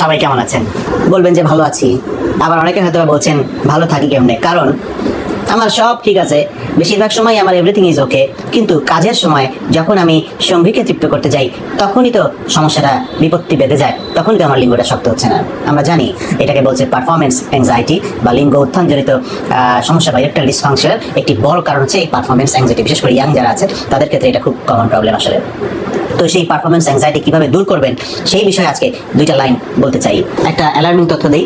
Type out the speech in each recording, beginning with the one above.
সবাই কেমন আছেন? বলবেন যে ভালো আছি। আবার অনেকে হয়তো বলছেন, ভালো থাকি কেমনে? কারণ আমার সব ঠিক আছে। বেশিরভাগ সময় আমার এভরিথিং ইজ ওকে কিন্তু কাজের সময় যখন আমি সঙ্গীকে তৃপ্ত করতে যাই, তখনই তো সমস্যাটা, বিপত্তি বেঁধে যায়। তখন তো আমার লিঙ্গটা শক্ত হচ্ছে না। আমরা জানি এটাকে বলছে পারফরমেন্স অ্যাংজাইটি বা লিঙ্গ উত্থানজনিত সমস্যা বা ইরেকটাল ডিসফাংশনের একটি বড় কারণ হচ্ছে এই পারফরমেন্স অ্যাংজাইটি বিশেষ করে ইয়াং যারা আছে, তাদের ক্ষেত্রে এটা খুব কমন প্রবলেম আসলে। তো সেই পারফরমেন্স অ্যাংজাইটি কীভাবে দূর করবেন, সেই বিষয়ে আজকে দুইটা লাইন বলতে চাই। একটা অ্যালার্মিং তথ্য দিই,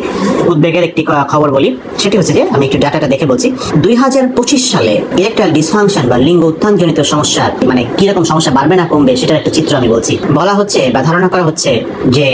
উদ্বেগের একটি খবর বলি। সেটি হচ্ছে যে, আমি একটু ডাটাটা দেখে বলছি। দুই হাজার পঁচিশ সালে ইলেকট্রাল ডিসফাংশন বা লিঙ্গ উত্থানজনিত সমস্যার মানে কীরকম সমস্যা বাড়বে না কমবে, সেটার একটা চিত্র আমি বলছি। বলা হচ্ছে বা ধারণা করা হচ্ছে যে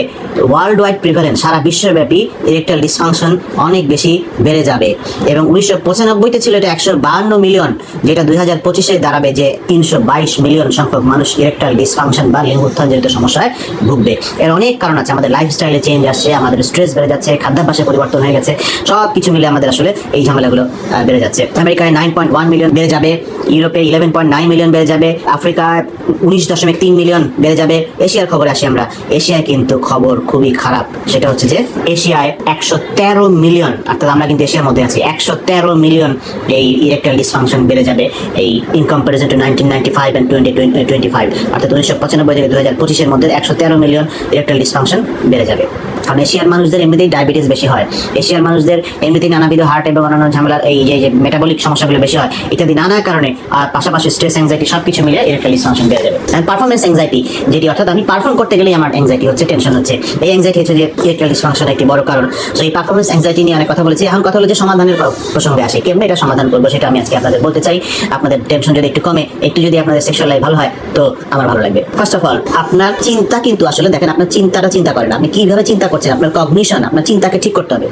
ওয়ার্ল্ড ওয়াইড প্রিভালেন্স সারা বিশ্বব্যাপী ইলেকট্রাল ডিসফাংশন অনেক বেশি বেড়ে যাবে। এবং উনিশশো পঁচানব্বইতে ছিল এটা একশো বাহান্ন মিলিয়ন যেটা দুই হাজার পঁচিশে দাঁড়াবে যে তিনশো বাইশ মিলিয়ন সংখ্যক মানুষ ইরেকটাল ডিসফাংশন বা লিঙ্গ উত্থানজনিত সমস্যায় ভুগবে। এর অনেক কারণ আছে। আমাদের লাইফস্টাইলে চেঞ্জ আসছে, আমাদের স্ট্রেস বেড়ে যাচ্ছে, খাদ্যাভ্যাসে পরিবর্তন হয়ে গেছে। সব কিছু মিলে আমাদের আসলে এই ঝামেলাগুলো বেড়ে যাচ্ছে। আমেরিকায় নাইন পয়েন্ট ওয়ান মিলিয়ন বেড়ে যাবে, ইউরোপে ইলেভেন পয়েন্ট নাইন মিলিয়ন বেড়ে যাবে, আফ্রিকায় উনিশ দশমিক তিন মিলিয়ন বেড়ে যাবে। এশিয়ার খবরে আসি আমরা। এশিয়ায় কিন্তু খবর খুবই খারাপ। সেটা হচ্ছে যে এশিয়ায় একশো তেরো মিলিয়ন অর্থাৎ আমরা কিন্তু এশিয়ার মধ্যে আছি, একশো তেরো মিলিয়ন এই ইলেকট্রাল ডিসফাংশন বেড়ে যাবে, এই in comparison to nineteen ninety five and twenty twenty five অর্থাৎ উনিশশো পঁচানব্বই থেকে দু হাজার পঁচিশের মধ্যে একশো তেরো মিলিয়ন ইলেকট্রাল ডিসফাংশন বেড়ে যাবে। কারণ এশিয়ার মানুষদের এমনিতেই ডায়াবেটিস বেশি হয়। এশিয়ার মানুষদের এমনিতেই নানাবিধ হার্ট এবং অন্যান্য ঝামেলার এই যে মেটাবলিক সমস্যাগুলো বেশি হয়, ইত্যাদি নানা কারণে, আর পাশাপাশি স্ট্রেস অ্যাংজাইটি সব কিছু মিলে ইলেকট্রাল ডিসফাংশন বেড়ে যাবে। অ্যান্ড পারফরমেন্স অ্যাংজাইটি যেটি অর্থাৎ আমি পারফর্ম করতে গেলেই আমার অ্যাংজাইটি হচ্ছে টেনশন হচ্ছে। এই অ্যাংজাইটি হচ্ছে যে ইলেকট্রাল ডিসফাংশন একটি বড় কারণ। তো এই পারফরমেন্স অ্যাংজাইটি নিয়ে অনেক কথা বলেছি। এখন কথা হলো যে সমাধানের প্রসঙ্গে আসে। কেমনে এটা সমাধান করব সেটা আমি আজকে আপনাদের বলতে চাই। আপনাদের টেনশন যদি একটু কমে, একটু যদি আপনাদের সেক্সুয়াল লাইফ ভালো হয়, তো আমার ভালো লাগবে। ফার্স্ট অফ অল আপনার চিন্তা কিন্তু আসলে দেখেন, আপনার চিন্তাটা চিন্তা করেন আপনি কীভাবে চিন্তা করছেন আপনার কগনিশন আপনার চিন্তাকে ঠিক করতে হবে।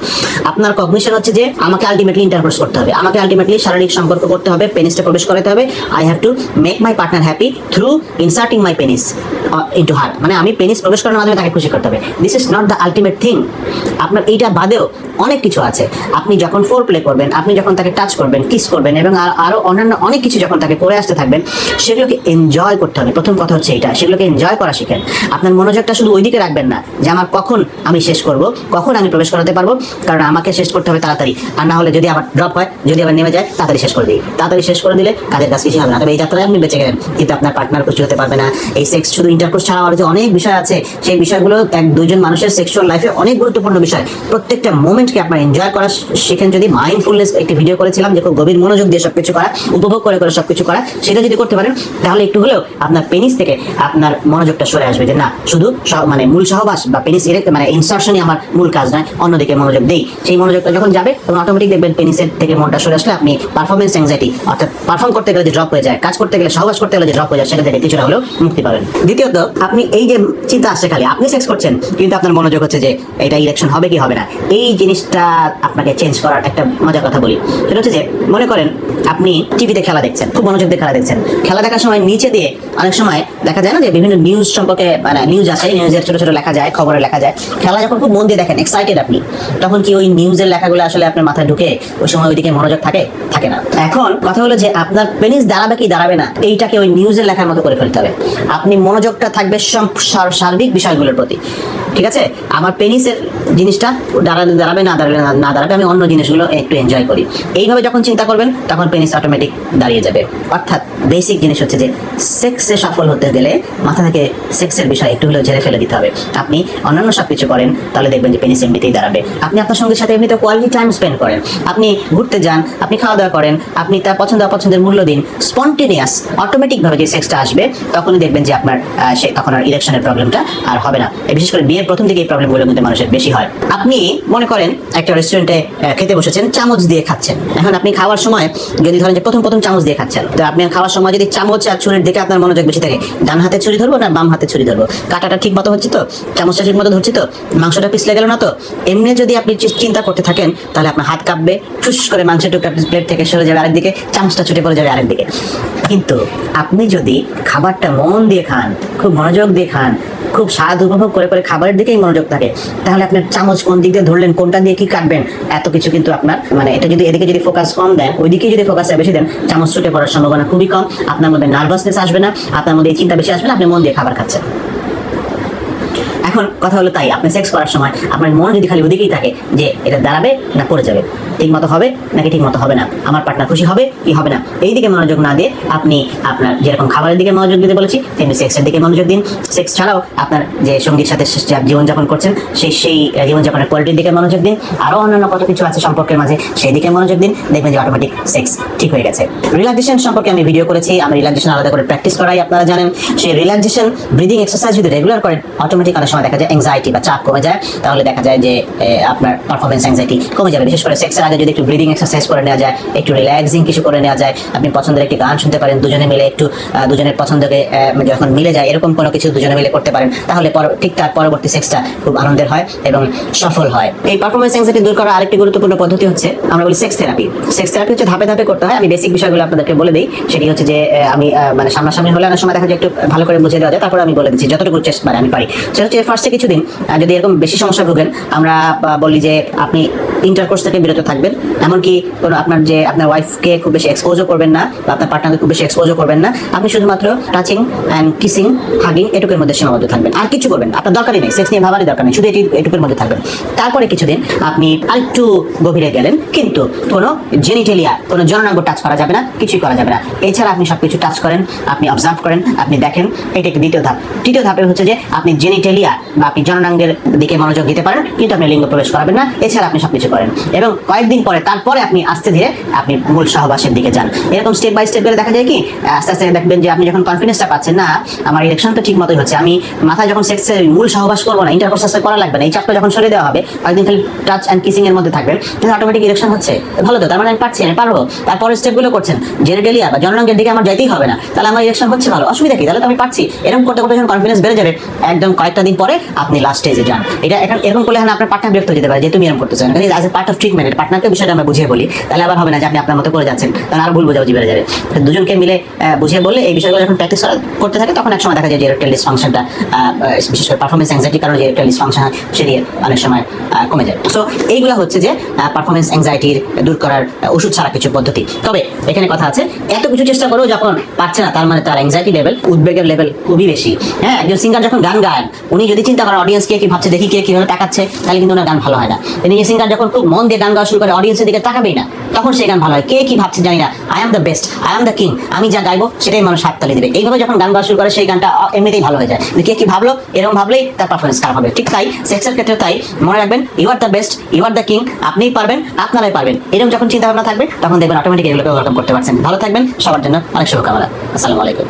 আপনার কগনিশন হচ্ছে যে আমাকে আলটিমেটলি ইন্টারকোর্স করতে হবে। আমাকে আলটিমেটলি শারীরিক সম্পর্ক করতে হবে পেনিসটা প্রবেশ করাতে হবে। I have to make my partner happy through inserting my penis into heart মানে আমি পেনিস প্রবেশ করার মাধ্যমে তাকে খুশি করতে হবে। This is not the ultimate thing আপনার এইটা বাদেও অনেক কিছু আছে। আপনি যখন ফোর প্লে করবেন, আপনি যখন তাকে টাচ করবেন কিস করবেন, এবং আর- আরও অন্যান্য অনেক কিছু যখন তাকে করে আসতে থাকবেন, সেগুলোকে এনজয় করতে হবে। প্রথম কথা হচ্ছে এইটা। সেগুলোকে এনজয় করা শিখেন। আপনার মনোযোগটা শুধু ওইদিকে রাখবেন না যে আমার কখন আমি শেষ করব, কখন আমি প্রবেশ করাতে পারব, কারণ আমাকে শেষ করতে হবে তাড়াতাড়ি। আর না হলে যদি আবার ড্রপ হয় যদি আবার নেমে যায়, তাড়াতাড়ি শেষ করে দিই। তাড়াতাড়ি শেষ করে দিলে কাজের কাজ কিছু হবে না? তবে এই যাত্রায় আপনি বেঁচে গেলেন। কিন্তু আপনার পার্টনার খুশি হতে পারবে না। এই সেক্স শুধু ইন্টারকোর্স ছাড়া আরও যে অনেক বিষয় আছে, সেই বিষয়গুলো এক দুইজন মানুষের সেক্সুয়াল লাইফে অনেক গুরুত্বপূর্ণ বিষয়। প্রত্যেকটা মোমেন্টকে আপনার এনজয় করা শিখেন যদি। মাইন্ডফুলনেস একটি ভিডিও করেছিলাম যে খুব গভীর মনোযোগ দিয়ে সবকিছু করা, উপভোগ করে করে সবকিছু করা, সেটা যদি করতে পারেন, তাহলে একটু হলেও আপনার পেনিস থেকে আপনার মনোযোগটা সরে আসবে যে, না, শুধু মানে মূল সহবাস বা পেনিস মানে ইনসার্শনই আমার মূল কাজ নয়, অন্যদিকে মনোযোগ দেই। সেই মনোযোগটা যখন যাবে, তখন অটোমেটিক দেখবেন পেনিসের থেকে মনটা সরে আসলে আপনি পারফরমেন্স অ্যাংজাইটি অর্থাৎ পারফর্ম করতে গেলে যে ড্রপ হয়ে যায়, কাজ করতে গেলে, সহবাস করতে গেলে যে ড্রপ হয়ে যায় সেটা থেকে কিছুটা হলেও মুক্তি পাবেন। দ্বিতীয়ত, আপনি এই যে চিন্তা আসছে খালি, আপনি সেক্স করছেন, কিন্তু আপনার মনোযোগ হচ্ছে যে এটা ইলেকশন হবে কি হবে না। এই জিনিসটা আপনাকে চেঞ্জ করার একটা মজার কথা বলি। সেটা হচ্ছে যে, মনে করেন আপনি টিভিতে খেলা দেখছেন, খুব মনোযোগ দিয়ে খেলা দেখছেন। খেলা দেখার সময় নিচে দিয়ে অনেক সময় দেখা যায় না যে বিভিন্ন নিউজ সম্পর্কে মানে নিউজ আছে নিউজের ছোট ছোট লেখা যায়, খবরে লেখা যায়। খেলা যখন খুব মন দিয়ে দেখেন এক্সাইটেড আপনি, তখন কি ওই নিউজের লেখাগুলো আসলে আপনার মাথায় ঢুকে, ওই সময় ওইদিকে মনোযোগ থাকে? থাকে না। এখন কথা হলো যে আপনার পেনিস দাঁড়াবে কি দাঁড়াবে না, এইটাকে ওই নিউজের লেখার মতো করে ফেলতে হবে। আপনি মনোযোগটা থাকবে সার্বিক বিষয়গুলোর প্রতি। ঠিক আছে? আমার পেনিসের জিনিসটা দাঁড়াবে দাঁড়াবে, না দাঁড়াবে, না- না দাঁড়াবে, আমি অন্য জিনিসগুলো একটু এনজয় করি। এইভাবে যখন চিন্তা করবেন, তখন পেনিস অটোমেটিক দাঁড়িয়ে যাবে। অর্থাৎ বেসিক জিনিস হচ্ছে যে সেক্সে সফল হতে গেলে মাথা থেকে সেক্সের বিষয় একটু হলেও ঝেড়ে ফেলে দিতে হবে। আপনি অন্যান্য সব কিছু করেন, তাহলে দেখবেন যে পেনিস এমনিতেই দাঁড়াবে। আপনি আপনার সঙ্গীর সাথে এমনিতে কোয়ালিটি টাইম স্পেন্ড করেন। আপনি ঘুরতে যান, আপনি খাওয়া দাওয়া করেন, আপনি তার পছন্দ অপছন্দের মূল্য দিন। স্পন্টেনিয়াস অটোমেটিকভাবে যে সেক্সটা আসবে, তখনই দেখবেন যে আপনার সে তখন আর ইলেকশনের প্রবলেমটা আর হবে না। বিশেষ করে বিয়ের প্রথম দিকে এই প্রবলেমগুলো কিন্তু মানুষের বেশি হয়। আপনি মনে করেন, একটা রেস্টুরেন্টে খেতে বসেছেন, চামচ দিয়ে খাচ্ছেন। এখন আপনি খাওয়ার সময় যদি ধরেন যে প্রথম প্রথম চামচ দিয়ে খাচ্ছেন, তো আপনি খাওয়ার সময় যদি চামচ আর ছুরির দিকে আপনার মনোযোগ বেশি থাকে, ডান হাতে ছুরি ধরবো না বাম হাতে ছুরি ধরবো? কাটাটা ঠিক মতো হচ্ছে তো? চামচটা ঠিক মতো ধরছি তো? মাংসটা পিছলে গেল না তো? এমনি যদি আপনি চিন্তা করতে থাকেন, তাহলে আপনার হাত কাঁপবে ফুস করে মাংসের টুকটা প্লেট থেকে সরে যাবে আরেকদিকে, চামচটা ছুটে পড়ে যাবে আরেকদিকে। কিন্তু আপনি যদি খাবারটা মন দিয়ে খান, খুব মনোযোগ দিয়ে খান খুব স্বাদ উপভোগ করে করে খাবারের দিকেই মনোযোগ থাকে। তাহলে আপনার চামচ কোন দিক দিয়ে ধরলেন, কোনটা দিয়ে কি কাটবেন, এত কিছু কিন্তু আপনার মানে এটা যদি এদিকে যদি ফোকাস কম দেন ওইদিকে যদি ফোকাসটা বেশি দেন, চামচ ছুটে পড়ার সম্ভাবনা খুবই কম। আপনার মধ্যে নার্ভাসনেস আসবে না, আপনার মধ্যে এই চিন্তা বেশি আসবে না, আপনি মন দিয়ে খাবার খাচ্ছেন। এখন কথা হলো তাই আপনি সেক্স করার সময় আপনার মন যদি খালি ওদিকেই থাকে যে এটা দাঁড়াবে না পড়ে যাবে ঠিক মতো হবে নাকি ঠিক মতো হবে না, আমার পার্টনার খুশি হবে কি হবে না? এই দিকে মনোযোগ না দিয়ে আপনি আপনার যেরকম খাবারের দিকে মনোযোগ দিতে বলেছি, তেমনি সেক্সের দিকে মনোযোগ দিন। সেক্স ছাড়াও আপনার যে সঙ্গীর সাথে জীবনযাপন করছেন, সেই সেই জীবনযাপনের কোয়ালিটির দিকে মনোযোগ দিন। আরও অন্যান্য কত কিছু আছে সম্পর্কের মাঝে সেই দিকে মনোযোগ দিন। দেখবেন যে অটোমেটিক সেক্স ঠিক হয়ে গেছে। রিল্যাক্সেশন সম্পর্কে আমি ভিডিও করেছি, আমি রিল্যাক্সেশন আলাদা করে প্র্যাকটিস করাই, আপনারা জানেন। সেই রিল্যাক্সেশন ব্রিদিং এক্সারসাইজ যদি রেগুলার করেন অটোমেটিক অনেক সময় দেখা যায় অ্যাংজাইটি বা চাপ কমে যায়, তাহলে দেখা যায় যে আপনার পারফরমেন্স অ্যাংজাইটি কমে যাবে। বিশেষ করে সেক্সের আগে যদি একটু ব্রিদিং এক্সারসাইজ করে নেওয়া যায়, একটু রিল্যাক্সিং কিছু করে নেওয়া যায়, আপনি পছন্দের একটি গান শুনতে পারেন, দুজনে মিলে একটু দুজনের পছন্দকে যখন মিলে যায়, এরকম কোনো কিছু দুজনে মিলে করতে পারেন, তাহলে ঠিক তার পরবর্তী সেক্সটা খুব আনন্দের হয় এবং সফল হয়। এই পারফরমেন্স অ্যাংজাইটি দূর করার আরেকটি গুরুত্বপূর্ণ পদ্ধতি হচ্ছে, আমরা বলি সেক্স থেরাপি সেক্স থেরাপি হচ্ছে ধাপে ধাপে করতে হয়। আমি বেসিক বিষয়গুলো আপনাদেরকে বলে দিই। সেটি হচ্ছে যে আমি মানে সামনাসামনি হলে অনেক সময় দেখা যায় একটু ভালো করে বুঝিয়ে দেওয়া যায়, তারপরে আমি বলে দিচ্ছি, যতটুকু চেষ্টা মানে আমি পারি। সেটা হচ্ছে ফার্স্টে ফার্স্টে কিছুদিন যদি এরকম বেশি সমস্যা ভোগেন, আমরা বলি যে আপনি ইন্টারকোর্স থেকে বিরত থাকবেন। এমনকি কোনো আপনার যে আপনার ওয়াইফকে খুব বেশি এক্সপোজও করবেন না, বা আপনার পার্টনারকে খুব বেশি এক্সপোজও করবেন না, আপনি শুধুমাত্র টাচিং অ্যান্ড কিসিং হাগিং এটুকুর মধ্যে সীমাবদ্ধ থাকবেন। আর কিছু করবেন আপনার দরকারই নেই সেক্স নিয়ে ভাবারই দরকার নেই, শুধু এটি এটুকুর মধ্যে থাকবেন। তারপরে কিছুদিন আপনি আরেকটু গভীরে গেলেন, কিন্তু কোনো জেনিটেলিয়া কোনো জননাঙ্গ টাচ করা যাবে না, কিছুই করা যাবে না। এছাড়া আপনি সবকিছু টাচ করেন, আপনি অবজার্ভ করেন, আপনি দেখেন, এটা একটি দ্বিতীয় ধাপ। তৃতীয় ধাপে হচ্ছে যে আপনি জেনিটেলিয়া বা আপনি জননাঙ্গের দিকে মনোযোগ দিতে পারেন, কিন্তু আপনি লিঙ্গ প্রবেশ করাবেন না, এছাড়া আপনি সবকিছু করেন। এবং কয়েকদিন পরে, তারপরে আপনি আস্তে ধীরে আপনি মূল সহবাসের দিকে যান। এরকম স্টেপ বাই স্টেপ গেলে দেখা যায় কি, আস্তে আস্তে দেখবেন যে আপনি যখন কনফিডেন্সটা পাচ্ছেন, না, আমার ইলেকশন তো ঠিক মতোই হচ্ছে। আমি মাথায় যখন সেক্সের মূল সহবাস করব না ইন্টার প্রসেস করা লাগবে না, এই চাপটা যখন সরিয়ে দেওয়া হবে, কয়েকদিন খালি টাচ অ্যান্ড কিসিং এর মধ্যে থাকবেন, তাহলে অটোমেটিক ইলেকশন হচ্ছে। ভালো তো? তার মানে আমি পারছি, আমি পারব। তারপরে স্টেপগুলো করছেন জেনেটেলিয়া বা জনরঙ্গের দিকে আমার যাইতেই হবে না। তাহলে আমার ইলেকশন হচ্ছে ভালো। অসুবিধা কি? তাহলে তো আমি পারছি। এরকম করতে করতে যখন কনফিডেন্স বেড়ে যাবে, একদম কয়েকটা দিন পরে আপনি লাস্ট স্টেজে যান। এটা এখন এরকম করলে এখন আপনার পার্টনার বিরক্ত হয়ে যেতে পারে যে তুমি এরকম করতে চান as a part of treatment পার্টনারকে বিষয়টা আমরা বুঝিয়ে বলি। তাহলে আবার হবে না যে আপনি আপনার মতো করে যাচ্ছেন। তাহলে আরও ভুল বোঝাবুঝি বেড়ে যাবে। দুজনকে মিলে বুঝিয়ে বললে এই বিষয়গুলো যখন প্র্যাকটিস করতে থাকে, তখন এক সময় দেখা যায় যে ইরেকটাইল ডিসফাংশনটা বিশেষ করে পারফরমেন্স অ্যাংজাইটির কারণে যে ইরেকটাইল ডিসফাংশন সেটি অনেক সময় কমে যায়। সো এইগুলো হচ্ছে যে পারফরমেন্স অ্যাংজাইটির দূর করার ওষুধ ছাড়া কিছু পদ্ধতি। তবে এখানে কথা আছে, এত কিছু চেষ্টা করেও যখন পারছে না, তার মানে তার অ্যাংজাইটি লেভেল উদ্বেগের লেভেল খুবই বেশি। হ্যাঁ একজন সিঙ্গার যখন গান গান উনি যদি চিন্তা করেন অডিয়েন্স কে কি ভাবছে, দেখি কে কীভাবে তাকাচ্ছে, তাহলে কিন্তু ওনার গান ভালো হয় না। নিজে সিঙ্গার যখন খুব মন দিয়ে গান গাওয়া শুরু করে অডিয়েন্সের দিকে তাকাবেই না, তখন সেই গান ভালো হয়। কে কি ভাবছে জানি না। I am the best I am the king আমি যা গাইবো, সেটাই মানুষ হাততালি দেবে। এইভাবে যখন গান গাওয়া শুরু করে, সেই গানটা এমনিতেই ভালো হয়ে যায়। কে কি ভাবলো, এরকম ভাবলেই তার পারফরমেন্স খারাপ হবে। ঠিক তাই সেক্সের ক্ষেত্রে তাই, মনে রাখবেন you are the best you are the king আপনিই পারবেন, আপনারাই পারবেন। এরকম যখন চিন্তা ভাবনা থাকবে, তখন দেখবেন অটোমেটিক এগুলোকে ওয়েলকাম করতে পারছেন। ভালো থাকবেন, সবার জন্য অনেক শুভকামনা। আসসালামু আলাইকুম।